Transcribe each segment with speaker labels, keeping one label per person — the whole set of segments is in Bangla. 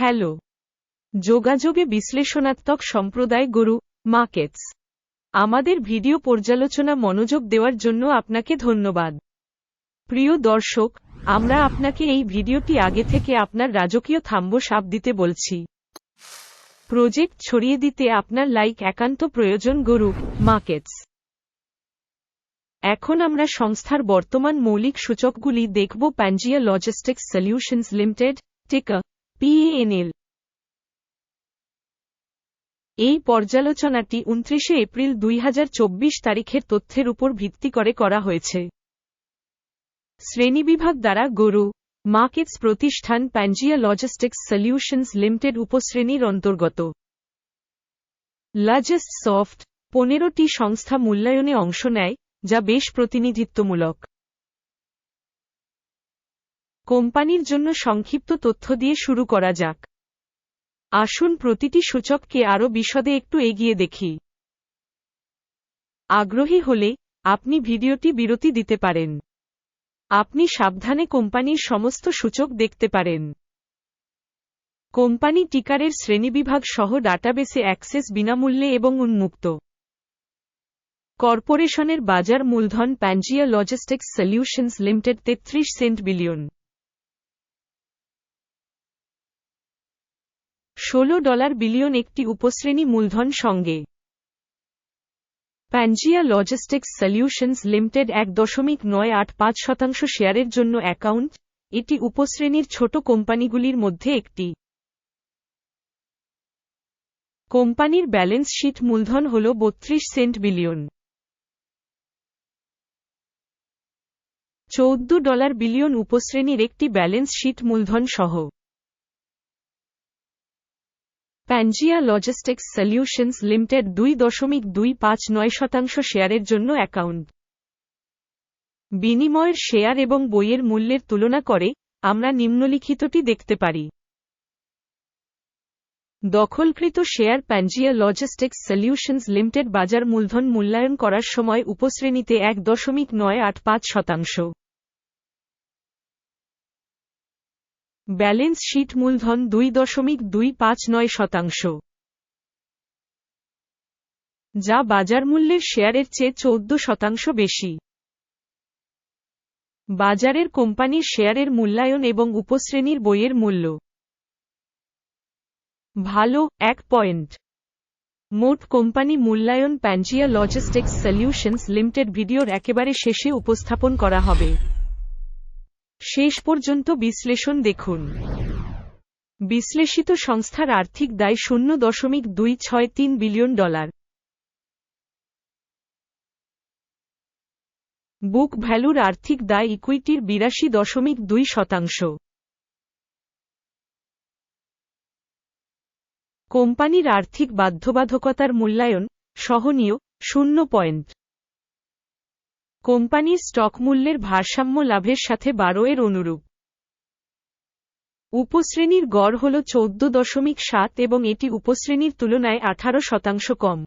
Speaker 1: হ্যালো। যোগাযোগে বিশ্লেষণাত্মক সম্প্রদায় গরু মার্কেটস আমাদের ভিডিও পর্যালোচনা মনোযোগ দেওয়ার জন্য আপনাকে ধন্যবাদ। প্রিয় দর্শক, আমরা আপনাকে এই ভিডিওটি আগে থেকে আপনার রাজকীয় থাম্ব সাপ দিতে বলছি। প্রজেক্ট ছড়িয়ে দিতে আপনার লাইক একান্ত প্রয়োজন গরু মার্কেটস এখন আমরা সংস্থার বর্তমান মৌলিক সূচকগুলি দেখব প্যানজিয়া লজিস্টিক্স সলিউশনস লিমিটেড টেকা। পিএএনএল এই পর্যালোচনাটি উনত্রিশে এপ্রিল দুই হাজার চব্বিশ তারিখের তথ্যের উপর ভিত্তি করে করা হয়েছে। শ্রেণীবিভাগ দ্বারা গরু, মার্কেটস প্রতিষ্ঠান প্যানজিয়া লজিস্টিক্স সলিউশনস লিমিটেড উপশ্রেণীর অন্তর্গত। লার্জেস্ট সফট পনেরোটি সংস্থা মূল্যায়নে অংশ নেয়, যা বেশ প্রতিনিধিত্বমূলক। কোম্পানির জন্য সংক্ষিপ্ত তথ্য দিয়ে শুরু করা যাক। আসুন প্রতিটি সূচককে আরও বিশদে একটু এগিয়ে দেখি। আগ্রহী হলে আপনি ভিডিওটি বিরতি দিতে পারেন। আপনি সাবধানে কোম্পানির সমস্ত সূচক দেখতে পারেন। কোম্পানি টিকারের শ্রেণীবিভাগ সহ ডাটাবেসে অ্যাক্সেস বিনামূল্যে এবং উন্মুক্ত। কর্পোরেশনের বাজার মূলধন প্যানজিয়া লজিস্টিক্স সলিউশনস লিমিটেড তেত্রিশ সেন্ট বিলিয়ন। ষোলো ডলার বিলিয়ন একটি উপশ্রেণী মূলধন সঙ্গে। প্যানজিয়া লজিস্টিক্স সলিউশনস লিমিটেড এক দশমিক নয় আট পাঁচ শতাংশ শেয়ারের জন্য অ্যাকাউন্ট, এটি উপশ্রেণীর ছোট কোম্পানিগুলির মধ্যে একটি। কোম্পানির ব্যালেন্স শীট মূলধন হল বত্রিশ সেন্ট বিলিয়ন। চৌদ্দ ডলার বিলিয়ন উপশ্রেণীর একটি ব্যালেন্স শীট মূলধন সহ। প্যানজিয়া লজিস্টিক্স সলিউশনস লিমিটেড দুই দশমিক দুই পাঁচ নয় শতাংশ শেয়ারের জন্য অ্যাকাউন্ট বিনিময়ের শেয়ার এবং বইয়ের মূল্যের তুলনা করে আমরা নিম্নলিখিতটি দেখতে পারি। দখলকৃত share Pangaea logistics solutions limited বাজার মূলধন মূল্যায়ন করার সময় উপশ্রেণীতে এক দশমিক নয় আট পাঁচ শতাংশ। ব্যালেন্স শীট মূলধন দুই দশমিক দুই পাঁচ নয় শতাংশ। যা বাজার মূল্যের শেয়ারের চেয়ে চৌদ্দ শতাংশ বেশি। বাজারের কোম্পানির শেয়ারের মূল্যায়ন এবং উপশ্রেণীর বইয়ের মূল্য। ভালো, এক পয়েন্ট। মোট কোম্পানি মূল্যায়ন প্যানজিয়া লজিস্টিক্স সলিউশনস লিমিটেড ভিডিওর একেবারে শেষে উপস্থাপন করা হবে। শেষ পর্যন্ত বিশ্লেষণ দেখুন। বিশ্লেষিত সংস্থার আর্থিক দায় শূন্য দশমিক দুই ছয় তিন বিলিয়ন ডলার। বুক ভ্যালুর আর্থিক দায় ইকুইটির বিরাশি দশমিক দুই শতাংশ। কোম্পানির আর্থিক বাধ্যবাধকতার মূল্যায়ন, সহনীয়, শূন্য পয়েন্ট। কোম্পানির স্টক মূল্যের ভারসাম্য লাভের সাথে বারো এর অনুরূপ। উপশ্রেণীর গড় হল চৌদ্দ দশমিক সাত এবং এটি উপশ্রেণীর তুলনায় আঠারো শতাংশ কম।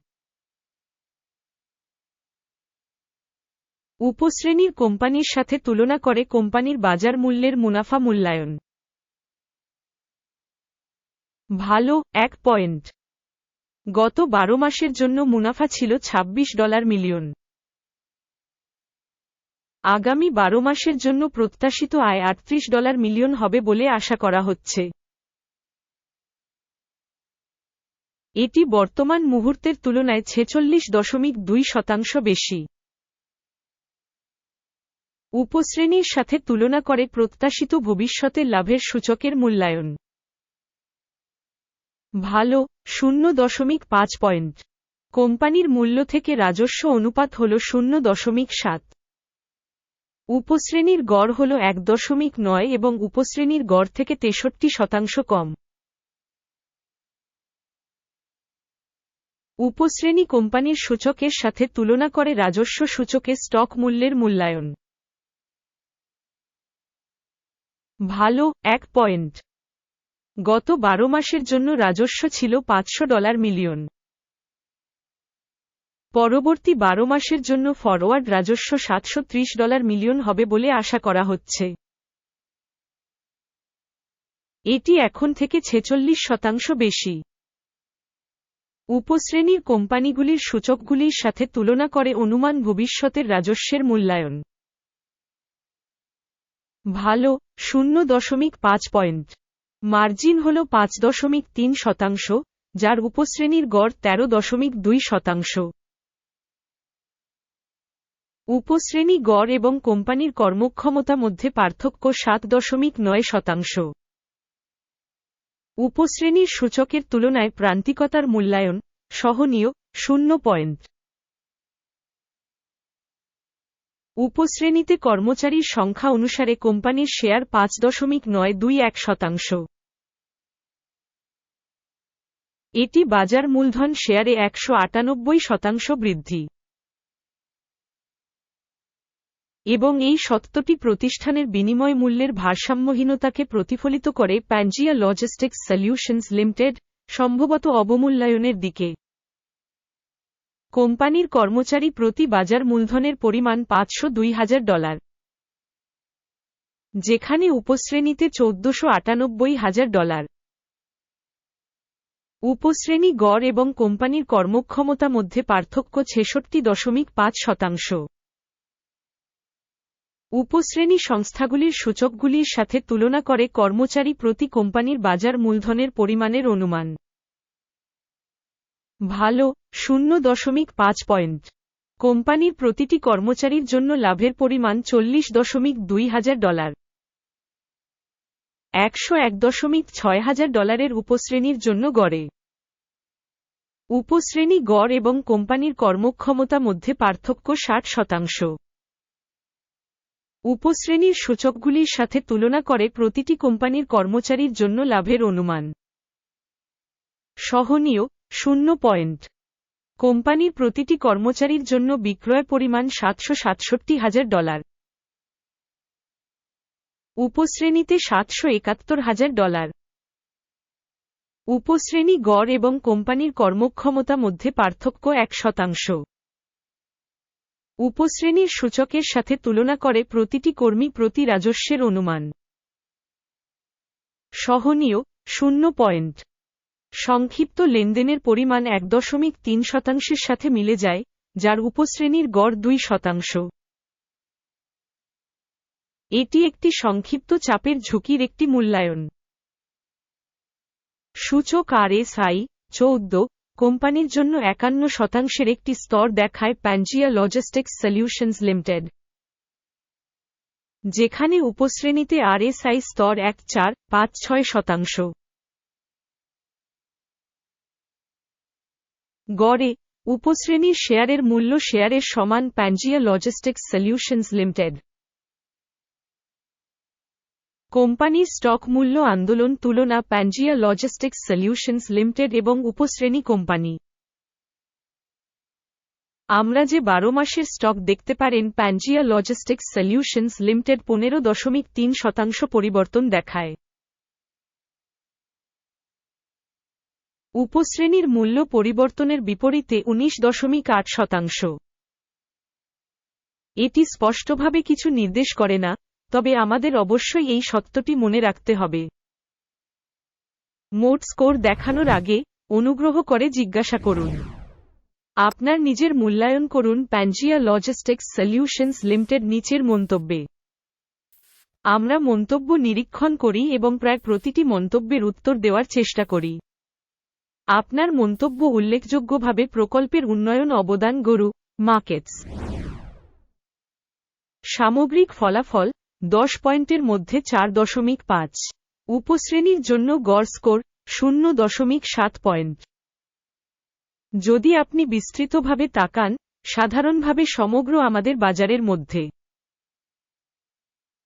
Speaker 1: উপশ্রেণীর কোম্পানির সাথে তুলনা করে কোম্পানির বাজার মূল্যের মুনাফা মূল্যায়ন। ভালো, এক পয়েন্ট। গত বারো মাসের জন্য মুনাফা ছিল ২৬ ডলার মিলিয়ন। আগামী বারো মাসের জন্য প্রত্যাশিত আয় আটত্রিশ ডলার মিলিয়ন হবে বলে আশা করা হচ্ছে। এটি বর্তমান মুহূর্তের তুলনায় ছেচল্লিশ দশমিক দুই শতাংশ বেশি। উপশ্রেণীর সাথে তুলনা করে প্রত্যাশিত ভবিষ্যতের লাভের সূচকের মূল্যায়ন। ভালো, শূন্য দশমিক পাঁচ পয়েন্ট। কোম্পানির মূল্য থেকে রাজস্ব অনুপাত হল শূন্য দশমিক সাত। উপশ্রেণীর গড় হল এক দশমিক নয় এবং উপশ্রেণীর গড় থেকে তেষট্টি শতাংশ কম। উপশ্রেণী কোম্পানির সূচকের সাথে তুলনা করে রাজস্ব সূচকে স্টক মূল্যের মূল্যায়ন। ভালো, এক পয়েন্ট। গত বারো মাসের জন্য রাজস্ব ছিল পাঁচশো ডলার মিলিয়ন। পরবর্তী বারো মাসের জন্য ফরওয়ার্ড রাজস্ব সাতশো ত্রিশ ডলার মিলিয়ন হবে বলে আশা করা হচ্ছে। এটি এখন থেকে ছেচল্লিশ শতাংশ বেশি। উপশ্রেণীর কোম্পানিগুলির সূচকগুলির সাথে তুলনা করে অনুমান ভবিষ্যতের রাজস্বের মূল্যায়ন। ভালো, শূন্য দশমিক পাঁচ পয়েন্ট। মার্জিন হল পাঁচ দশমিক তিন শতাংশ, যার উপশ্রেণীর গড় তেরো দশমিক দুই শতাংশ। উপশ্রেণী গড় এবং কোম্পানির কর্মক্ষমতা মধ্যে পার্থক্য সাত দশমিক নয় শতাংশ। উপশ্রেণীর সূচকের তুলনায় প্রান্তিকতার মূল্যায়ন সহনীয় শূন্য পয়েন্ট। উপশ্রেণীতে কর্মচারীর সংখ্যা অনুসারে কোম্পানির শেয়ার পাঁচ দশমিক নয় দুই এক শতাংশ। এটি বাজার মূলধন শেয়ারে একশো আটানব্বই শতাংশ বৃদ্ধি। এবং এই সত্যটি প্রতিষ্ঠানের বিনিময় মূল্যের ভারসাম্যহীনতাকে প্রতিফলিত করে প্যানজিয়া লজিস্টিক্স সলিউশনস লিমিটেড সম্ভবত অবমূল্যায়নের দিকে। কোম্পানির কর্মচারী প্রতি বাজার মূলধনের পরিমাণ পাঁচশো দুই হাজার ডলার। যেখানে উপশ্রেণীতে চৌদ্দশো আটানব্বই হাজার ডলার। উপশ্রেণী গড় এবং কোম্পানির কর্মক্ষমতা মধ্যে পার্থক্য ছেষট্টি দশমিক পাঁচ শতাংশ। উপশ্রেণী সংস্থাগুলির সূচকগুলির সাথে তুলনা করে কর্মচারী প্রতি কোম্পানির বাজার মূলধনের পরিমাণের অনুমান। ভালো, শূন্য দশমিক পাঁচ পয়েন্ট। কোম্পানির প্রতিটি কর্মচারীর জন্য লাভের পরিমাণ চল্লিশ দশমিক দুই হাজার ডলার। একশো এক দশমিক ছয় হাজার ডলারের উপশ্রেণীর জন্য গড়ে। উপশ্রেণী গড় এবং কোম্পানির কর্মক্ষমতা মধ্যে পার্থক্য ষাট শতাংশ। উপশ্রেণীর সূচকগুলির সাথে তুলনা করে প্রতিটি কোম্পানির কর্মচারীর জন্য লাভের অনুমান। সহনীয়, শূন্য পয়েন্ট। কোম্পানির প্রতিটি কর্মচারীর জন্য বিক্রয় পরিমাণ সাতশো সাতষট্টি হাজার ডলার। উপশ্রেণীতে সাতশো একাত্তর হাজার ডলার। উপশ্রেণী গড় এবং কোম্পানির কর্মক্ষমতা মধ্যে পার্থক্য এক শতাংশ। উপশ্রেণীর সূচকের সাথে তুলনা করে প্রতিটি কর্মী প্রতি রাজস্বের অনুমান। সহনীয়, শূন্য পয়েন্ট। সংক্ষিপ্ত লেনদেনের পরিমাণ এক দশমিক তিন শতাংশের সাথে মিলে যায়, যার উপশ্রেণীর গড় দুই শতাংশ। এটি একটি সংক্ষিপ্ত চাপের ঝুঁকির একটি মূল্যায়ন। সূচক আর এস আই চৌদ্দ কোম্পানির জন্য একান্ন শতাংশের একটি স্তর দেখায় প্যানজিয়া লজিস্টিক্স সলিউশনস লিমিটেড যেখানে উপশ্রেণীতে আরএসআই স্তর এক, চার, পাঁচ, ছয় শতাংশ। গড়ে উপশ্রেণীর শেয়ারের মূল্য শেয়ারের সমান প্যানজিয়া লজিস্টিক্স সলিউশনস লিমিটেড কোম্পানির স্টক মূল্য আন্দোলন তুলনা প্যানজিয়া লজিস্টিক্স সলিউশনস লিমিটেড এবং উপশ্রেণী কোম্পানি। আমরা যে বারো মাসের স্টক দেখতে পারেন প্যানজিয়া লজিস্টিক্স সলিউশনস লিমিটেড পনেরো দশমিক তিন শতাংশ পরিবর্তন দেখায়। উপশ্রেণীর মূল্য পরিবর্তনের বিপরীতে উনিশ দশমিক আট শতাংশ। এটি স্পষ্টভাবে কিছু নির্দেশ করে না তবে আমাদের অবশ্যই এই সত্যটি মনে রাখতে হবে। মোট স্কোর দেখানোর আগে অনুগ্রহ করে জিজ্ঞাসা করুন। আপনার নিজের মূল্যায়ন করুন প্যানজিয়া লজিস্টিক্স সলিউশনস লিমিটেড নিচের মন্তব্যে। আমরা মন্তব্য নিরীক্ষণ করি এবং প্রায় প্রতিটি মন্তব্যের উত্তর দেওয়ার চেষ্টা করি। আপনার মন্তব্য উল্লেখযোগ্যভাবে প্রকল্পের উন্নয়ন অবদান গরু, মার্কেটস। সামগ্রিক ফলাফল দশ পয়েন্টের মধ্যে চার দশমিক পাঁচ। উপশ্রেণীর জন্য গড় স্কোর শূন্য দশমিক সাত পয়েন্ট। যদি আপনি বিস্তৃতভাবে তাকান, সাধারণভাবে সমগ্র আমাদের বাজারের মধ্যে।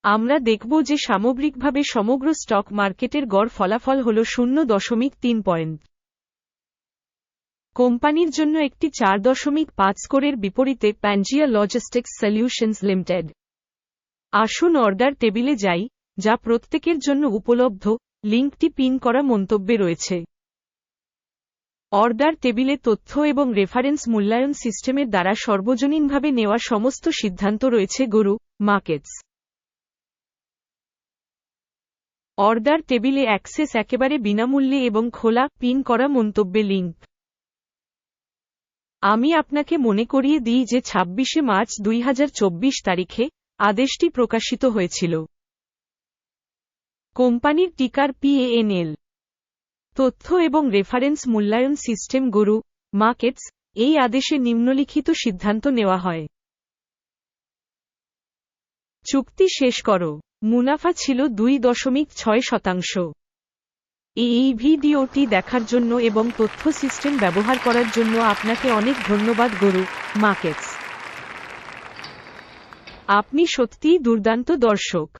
Speaker 1: আমরা দেখব যে সামগ্রিকভাবে সমগ্র স্টক মার্কেটের গড় ফলাফল হল শূন্য দশমিক তিন পয়েন্ট। কোম্পানির জন্য একটি চার দশমিক পাঁচ স্কোরের বিপরীতে প্যানজিয়া লজিস্টিক্স সলিউশনস লিমিটেড আসুন অর্ডার টেবিলে যাই, যা প্রত্যেকের জন্য উপলব্ধ, লিঙ্কটি পিন করা মন্তব্যে রয়েছে। অর্ডার টেবিলে তথ্য এবং রেফারেন্স মূল্যায়ন সিস্টেমের দ্বারা সর্বজনীনভাবে নেওয়া সমস্ত সিদ্ধান্ত রয়েছে গরু মার্কেটস অর্ডার টেবিলে অ্যাক্সেস একেবারে বিনামূল্যে এবং খোলা, পিন করা মন্তব্যে লিঙ্ক। আমি আপনাকে মনে করিয়ে দিই যে ছাব্বিশে মার্চ দুই হাজার চব্বিশ তারিখে আদেশটি প্রকাশিত হয়েছিল। কোম্পানির টিকার পিএএনএল তথ্য এবং রেফারেন্স মূল্যায়ন সিস্টেম গরু মার্কেটস, এই আদেশে নিম্নলিখিত সিদ্ধান্ত নেওয়া হয়। চুক্তি শেষ করো। মুনাফা ছিল দুই দশমিক ছয় শতাংশ। এই ভিডিওটি দেখার জন্য এবং তথ্য সিস্টেম ব্যবহার করার জন্য আপনাকে অনেক ধন্যবাদ গরু মার্কেটস। আপনি সত্যিই দুর্দান্ত দর্শক।